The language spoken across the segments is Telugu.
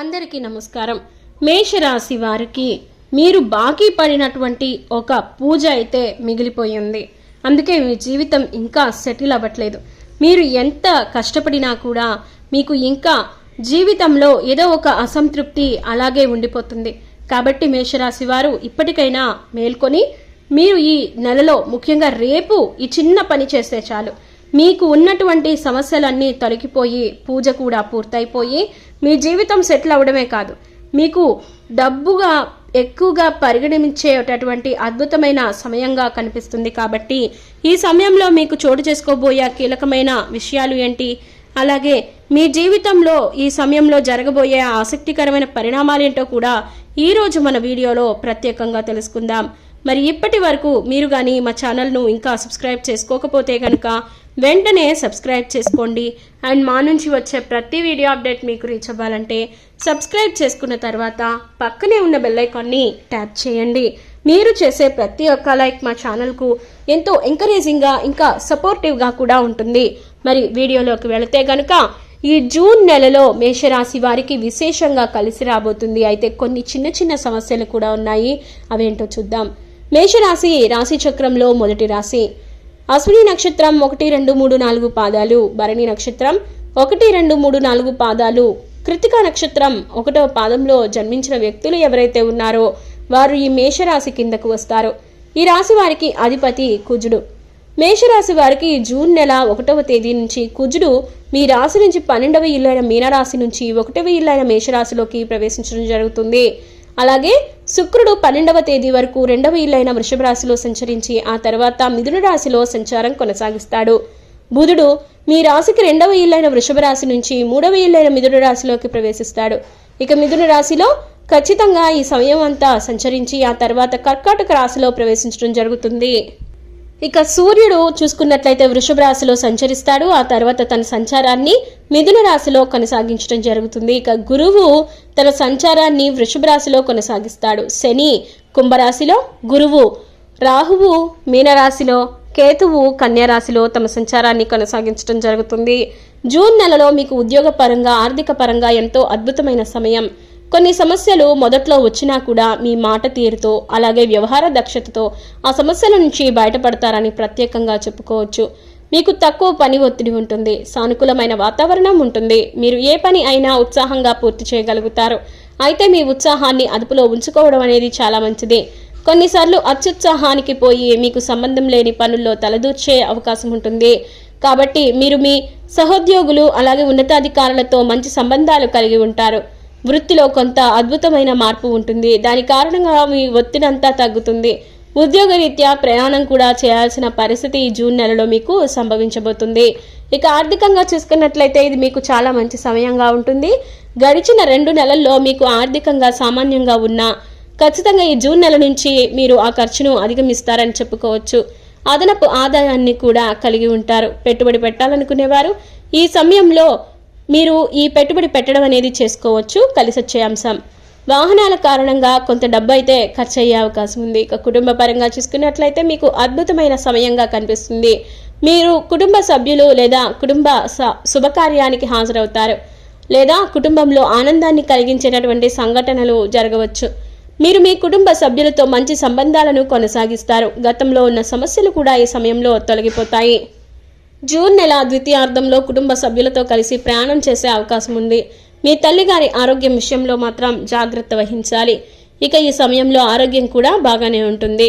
అందరికీ నమస్కారం. మేషరాశి వారికి మీరు బాకీ పడినటువంటి ఒక పూజ అయితే మిగిలిపోయింది. అందుకే మీ జీవితం ఇంకా సెటిల్ అవ్వట్లేదు. మీరు ఎంత కష్టపడినా కూడా మీకు ఇంకా జీవితంలో ఏదో ఒక అసంతృప్తి అలాగే ఉండిపోతుంది. కాబట్టి మేషరాశి వారు ఇప్పటికైనా మేల్కొని మీరు ఈ నెలలో ముఖ్యంగా రేపు ఈ చిన్న పని చేస్తే చాలు. మీకు ఉన్నటువంటి సమస్యలన్నీ తొలగిపోయి పూజ కూడా పూర్తయిపోయి మీ జీవితం సెటిల్ అవడమే కాదు. మీకు డబ్బుగా ఎక్కువగా పరిగణించేటటువంటి అద్భుతమైన సమయంగా కనిపిస్తుంది కాబట్టి ఈ సమయంలో మీకు చోటు చేసుకోబోయే కీలకమైన విషయాలు ఏంటి? అలాగే మీ జీవితంలో ఈ సమయంలో జరగబోయే ఆసక్తికరమైన పరిణామాలేంటో కూడా ఈరోజు మన వీడియోలో ప్రత్యేకంగా తెలుసుకుందాం. మరి ఇప్పటి వరకు మీరు కానీ మా ఛానల్ను ఇంకా సబ్స్క్రైబ్ చేసుకోకపోతే కనుక వెంటనే సబ్స్క్రైబ్ చేసుకోండి. అండ్ మా నుంచి వచ్చే ప్రతి వీడియో అప్డేట్ మీకు రీచ్ అవ్వాలంటే సబ్స్క్రైబ్ చేసుకున్న తర్వాత పక్కనే ఉన్న బెల్లైకాన్ని ట్యాప్ చేయండి. మీరు చేసే ప్రతి ఒక్క లైక్ మా ఛానల్కు ఎంతో ఎంకరేజింగ్గా ఇంకా సపోర్టివ్గా కూడా ఉంటుంది. మరి వీడియోలోకి వెళితే కనుక ఈ జూన్ నెలలో మేషరాశి వారికి విశేషంగా కలిసి రాబోతుంది. అయితే కొన్ని చిన్న చిన్న సమస్యలు కూడా ఉన్నాయి. అవేంటో చూద్దాం. మేషరాశి రాశి చక్రంలో మొదటి రాశి. అశ్విని నక్షత్రం ఒకటి రెండు మూడు నాలుగు పాదాలు. భరణి నక్షత్రం ఒకటి రెండు మూడు నాలుగు పాదాలు. కృతిక నక్షత్రం ఒకటో పాదంలో జన్మించిన వ్యక్తులు ఎవరైతే ఉన్నారో వారు ఈ మేషరాశి కిందకు వస్తారు. ఈ రాశి వారికి అధిపతి కుజుడు. మేషరాశి వారికి జూన్ నెల ఒకటవ తేదీ నుంచి కుజుడు మీ రాశి నుంచి పన్నెండవ ఇల్లైన మీనరాశి నుంచి ఒకటవ ఇల్లైన మేషరాశిలోకి ప్రవేశించడం జరుగుతుంది. అలాగే శుక్రుడు పన్నెండవ తేదీ వరకు రెండవ ఇల్లైన వృషభ రాశిలో సంచరించి ఆ తర్వాత మిథున రాశిలో సంచారం కొనసాగిస్తాడు. బుధుడు మీ రాశికి రెండవ ఇల్లైన వృషభ రాశి నుంచి మూడవ ఇల్లైన మిథున రాశిలోకి ప్రవేశిస్తాడు. ఇక మిథున రాశిలో ఖచ్చితంగా ఈ సమయం అంతా సంచరించి ఆ తర్వాత కర్కాటక రాశిలో ప్రవేశించడం జరుగుతుంది. ఇక సూర్యుడు చూసుకున్నట్లయితే వృషభ రాశిలో సంచరిస్తాడు. ఆ తర్వాత తన సంచారాన్ని మిథున రాశిలో కొనసాగించడం జరుగుతుంది. ఇక గురువు తన సంచారాన్ని వృషభ రాశిలో కొనసాగిస్తాడు. శని కుంభరాశిలో గురువు రాహువు మీనరాశిలో కేతువు కన్యారాశిలో తమ సంచారాన్ని కొనసాగించడం జరుగుతుంది. జూన్ నెలలో మీకు ఉద్యోగపరంగా ఆర్థిక పరంగా ఎంతో అద్భుతమైన సమయం. కొన్ని సమస్యలు మొదట్లో వచ్చినా కూడా మీ మాట తీరుతో అలాగే వ్యవహార దక్షతతో ఆ సమస్యల నుంచి బయటపడతారని ప్రత్యేకంగా చెప్పుకోవచ్చు. మీకు తక్కువ పని ఒత్తిడి ఉంటుంది సానుకూలమైన వాతావరణం ఉంటుంది. మీరు ఏ పని అయినా ఉత్సాహంగా పూర్తి చేయగలుగుతారు. అయితే మీ ఉత్సాహాన్ని అదుపులో ఉంచుకోవడం అనేది చాలా మంచిది. కొన్నిసార్లు అత్యుత్సాహానికి పోయి మీకు సంబంధం లేని పనుల్లో తలదూర్చే అవకాశం ఉంటుంది. కాబట్టి మీరు మీ సహోద్యోగులు అలాగే ఉన్నతాధికారులతో మంచి సంబంధాలు కలిగి ఉంటారు. వృత్తిలో కొంత అద్భుతమైన మార్పు ఉంటుంది. దాని కారణంగా మీ ఒత్తిడంతా తగ్గుతుంది. ఉద్యోగరీత్యా ప్రయాణం కూడా చేయాల్సిన పరిస్థితి ఈ జూన్ నెలలో మీకు సంభవించబోతుంది. ఇక ఆర్థికంగా చూసుకున్నట్లయితే ఇది మీకు చాలా మంచి సమయంగా ఉంటుంది. గడిచిన రెండు నెలల్లో మీకు ఆర్థికంగా సామాన్యంగా ఉన్న ఖచ్చితంగా ఈ జూన్ నెల నుంచి మీరు ఆ ఖర్చును అధిగమిస్తారని చెప్పుకోవచ్చు. అదనపు ఆదాయాన్ని కూడా కలిగి ఉంటారు. పెట్టుబడి పెట్టాలనుకునేవారు. ఈ సమయంలో మీరు ఈ పెట్టుబడి పెట్టడం అనేది చేసుకోవచ్చు కలిసి వచ్చే అంశం. వాహనాల కారణంగా కొంత డబ్బు అయితే ఖర్చు అయ్యే అవకాశం ఉంది. ఇక కుటుంబ పరంగా చూసుకున్నట్లయితే మీకు అద్భుతమైన సమయంగా కనిపిస్తుంది. మీరు కుటుంబ సభ్యులు లేదా కుటుంబ స- శుభకార్యానికి హాజరవుతారు. లేదా కుటుంబంలో ఆనందాన్ని కలిగించేటటువంటి సంఘటనలు జరగవచ్చు. మీరు మీ కుటుంబ సభ్యులతో మంచి సంబంధాలను కొనసాగిస్తారు. గతంలో ఉన్న సమస్యలు కూడా ఈ సమయంలో తొలగిపోతాయి. జూన్ నెల ద్వితీయార్థంలో కుటుంబ సభ్యులతో కలిసి ప్రయాణం చేసే అవకాశం ఉంది. మీ తల్లిగారి ఆరోగ్యం విషయంలో మాత్రం జాగ్రత్త వహించాలి. ఇక ఈ సమయంలో ఆరోగ్యం కూడా బాగానే ఉంటుంది.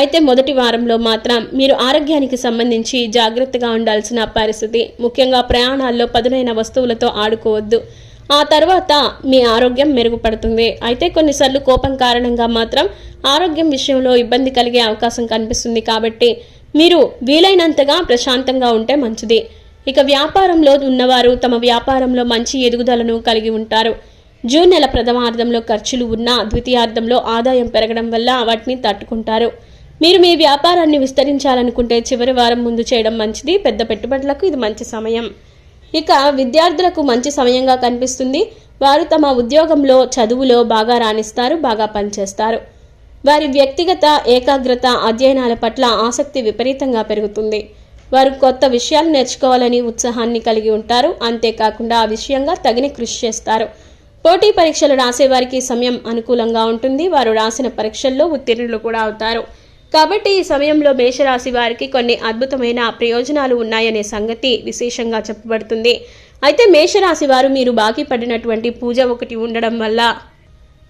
అయితే మొదటి వారంలో మాత్రం మీరు ఆరోగ్యానికి సంబంధించి జాగ్రత్తగా ఉండాల్సిన పరిస్థితి. ముఖ్యంగా ప్రయాణాల్లో పదునైన వస్తువులతో ఆడుకోవద్దు. ఆ తర్వాత మీ ఆరోగ్యం మెరుగుపడుతుంది. అయితే కొన్నిసార్లు కోపం కారణంగా మాత్రం ఆరోగ్యం విషయంలో ఇబ్బంది కలిగే అవకాశం కనిపిస్తుంది కాబట్టి మీరు వీలైనంతగా ప్రశాంతంగా ఉంటే మంచిది. ఇక వ్యాపారంలో ఉన్నవారు తమ వ్యాపారంలో మంచి ఎదుగుదలను కలిగి ఉంటారు. జూన్ నెల ప్రథమార్థంలో ఖర్చులు ఉన్నా ద్వితీయార్థంలో ఆదాయం పెరగడం వల్ల వాటిని తట్టుకుంటారు. మీరు మీ వ్యాపారాన్ని విస్తరించాలనుకుంటే చివరి వారం ముందు చేయడం మంచిది. పెద్ద పెట్టుబడులకు ఇది మంచి సమయం. ఇక విద్యార్థులకు మంచి సమయంగా కనిపిస్తుంది. వారు తమ ఉద్యోగంలో చదువులో బాగా రాణిస్తారు బాగా పనిచేస్తారు. వారి వ్యక్తిగత ఏకాగ్రత అధ్యయనాల పట్ల ఆసక్తి విపరీతంగా పెరుగుతుంది. వారు కొత్త విషయాలు నేర్చుకోవాలని ఉత్సాహాన్ని కలిగి ఉంటారు. అంతేకాకుండా ఆ విషయంగా తగిన కృషి చేస్తారు. పోటీ పరీక్షలు రాసేవారికి సమయం అనుకూలంగా ఉంటుంది. వారు రాసిన పరీక్షల్లో ఉత్తీర్ణులు కూడా అవుతారు. కాబట్టి ఈ సమయంలో మేషరాశి వారికి కొన్ని అద్భుతమైన ప్రయోజనాలు ఉన్నాయనే సంగతి విశేషంగా చెప్పబడుతుంది. అయితే మేషరాశి వారు మీరు బాకీ పడినటువంటి పూజ ఒకటి ఉండడం వల్ల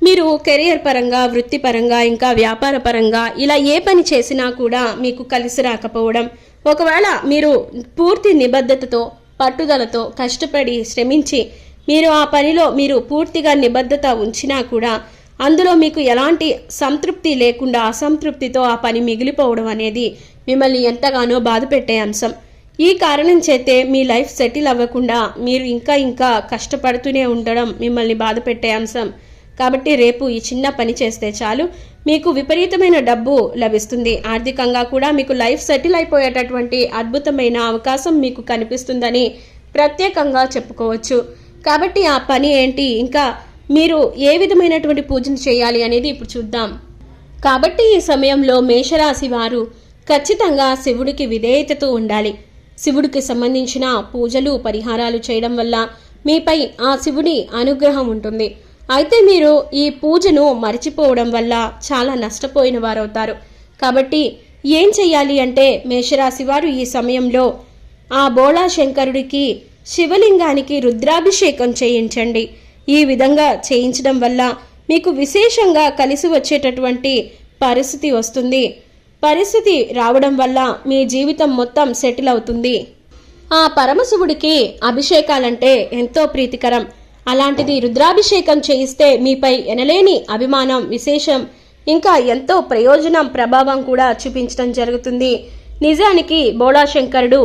మీరు కెరియర్ పరంగా వృత్తిపరంగా ఇంకా వ్యాపార పరంగా ఇలా ఏ పని చేసినా కూడా మీకు కలిసి రాకపోవడం. ఒకవేళ మీరు పూర్తి నిబద్ధతతో పట్టుదలతో కష్టపడి శ్రమించి మీరు ఆ పనిలో మీరు పూర్తిగా నిబద్ధత ఉంచినా కూడా అందులో మీకు ఎలాంటి సంతృప్తి లేకుండా అసంతృప్తితో ఆ పని మిగిలిపోవడం అనేది మిమ్మల్ని ఎంతగానో బాధ పెట్టే అంశం. ఈ కారణం చేతే మీ లైఫ్ సెటిల్ అవ్వకుండా మీరు ఇంకా ఇంకా కష్టపడుతూనే ఉండడం మిమ్మల్ని బాధ పెట్టే అంశం. కాబట్టి రేపు ఈ చిన్న పని చేస్తే చాలు. మీకు విపరీతమైన డబ్బు లభిస్తుంది. ఆర్థికంగా కూడా మీకు లైఫ్ సెటిల్ అయిపోయేటటువంటి అద్భుతమైన అవకాశం మీకు కనిపిస్తుందని ప్రత్యేకంగా చెప్పుకోవచ్చు. కాబట్టి ఆ పని ఏంటి? ఇంకా మీరు ఏ విధమైనటువంటి పూజను చేయాలి అనేది ఇప్పుడు చూద్దాం. కాబట్టి ఈ సమయంలో మేషరాశి వారు ఖచ్చితంగా శివుడికి విధేయతతో ఉండాలి. శివుడికి సంబంధించిన పూజలు పరిహారాలు చేయడం వల్ల మీపై ఆ శివుడి అనుగ్రహం ఉంటుంది. అయితే మీరు ఈ పూజను మర్చిపోవడం వల్ల చాలా నష్టపోయిన వారవుతారు. కాబట్టి ఏం చెయ్యాలి అంటే మేషరాశి వారు ఈ సమయంలో ఆ బోళా శంకరుడికి శివలింగానికి రుద్రాభిషేకం చేయించండి. ఈ విధంగా చేయించడం వల్ల మీకు విశేషంగా కలిసి వచ్చేటటువంటి పరిస్థితి వస్తుంది. పరిస్థితి రావడం వల్ల మీ జీవితం మొత్తం సెటిల్ అవుతుంది. ఆ పరమశివుడికి అభిషేకాలంటే ఎంతో ప్రీతికరం. అలాంటిది రుద్రాభిషేకం చేయిస్తే మీపై ఎనలేని అభిమానం విశేషం ఇంకా ఎంతో ప్రయోజనం ప్రభావం కూడా చూపించడం జరుగుతుంది. నిజానికి బోళాశంకరుడు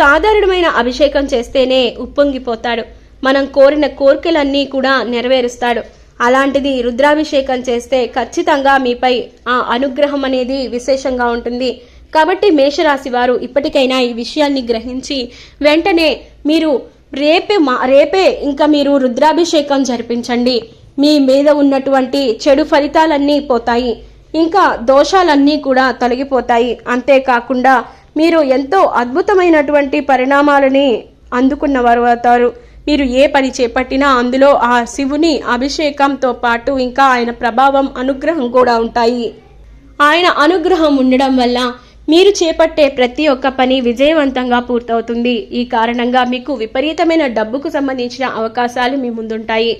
సాధారణమైన అభిషేకం చేస్తేనే ఉప్పొంగిపోతాడు. మనం కోరిన కోరికలన్నీ కూడా నెరవేరుస్తాడు. అలాంటిది రుద్రాభిషేకం చేస్తే ఖచ్చితంగా మీపై ఆ అనుగ్రహం అనేది విశేషంగా ఉంటుంది. కాబట్టి మేషరాశి వారు ఇప్పటికైనా ఈ విషయాన్ని గ్రహించి వెంటనే మీరు రేపే మా రేపే ఇంకా మీరు రుద్రాభిషేకం జరిపించండి. మీ మీద ఉన్నటువంటి చెడు ఫలితాలన్నీ పోతాయి. ఇంకా దోషాలన్నీ కూడా తొలగిపోతాయి. అంతేకాకుండా మీరు ఎంతో అద్భుతమైనటువంటి పరిణామాలని అందుకున్నవారు అవుతారు మీరు ఏ పని చేపట్టినా అందులో ఆ శివుని అభిషేకంతో పాటు ఇంకా ఆయన ప్రభావం అనుగ్రహం కూడా ఉంటాయి. ఆయన అనుగ్రహం ఉండడం వల్ల మీరు చేపట్టే ప్రతి ఒక్క పని విజయవంతంగా పూర్తవుతుంది. ఈ కారణంగా మీకు విపరీతమైన డబ్బుకు సంబంధించిన అవకాశాలు మీ ముందుంటాయి.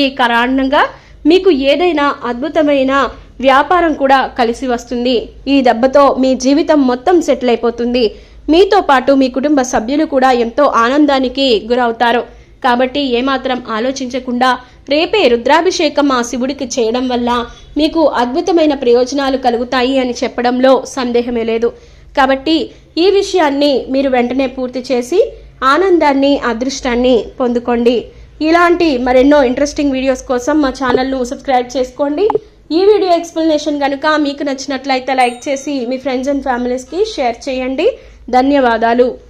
ఈ కారణంగా మీకు ఏదైనా అద్భుతమైన వ్యాపారం కూడా కలిసి వస్తుంది. ఈ దెబ్బతో మీ జీవితం మొత్తం సెటిల్ అయిపోతుంది. మీతో పాటు మీ కుటుంబ సభ్యులు కూడా ఎంతో ఆనందానికి గురవుతారు. కాబట్టి ఏమాత్రం ఆలోచించకుండా రేపే రుద్రాభిషేకం ఆ శివుడికి చేయడం వల్ల మీకు అద్భుతమైన ప్రయోజనాలు కలుగుతాయి అని చెప్పడంలో సందేహమే లేదు. కాబట్టి ఈ విషయాన్ని మీరు వెంటనే పూర్తి చేసి ఆనందాన్ని అదృష్టాన్ని పొందుకోండి. ఇలాంటి మరెన్నో ఇంట్రెస్టింగ్ వీడియోస్ కోసం మా ఛానల్ను సబ్స్క్రైబ్ చేసుకోండి. ఈ వీడియో ఎక్స్ప్లెనేషన్ కనుక మీకు నచ్చినట్లయితే లైక్ చేసి మీ ఫ్రెండ్స్ అండ్ ఫ్యామిలీస్కి షేర్ చేయండి. ధన్యవాదాలు.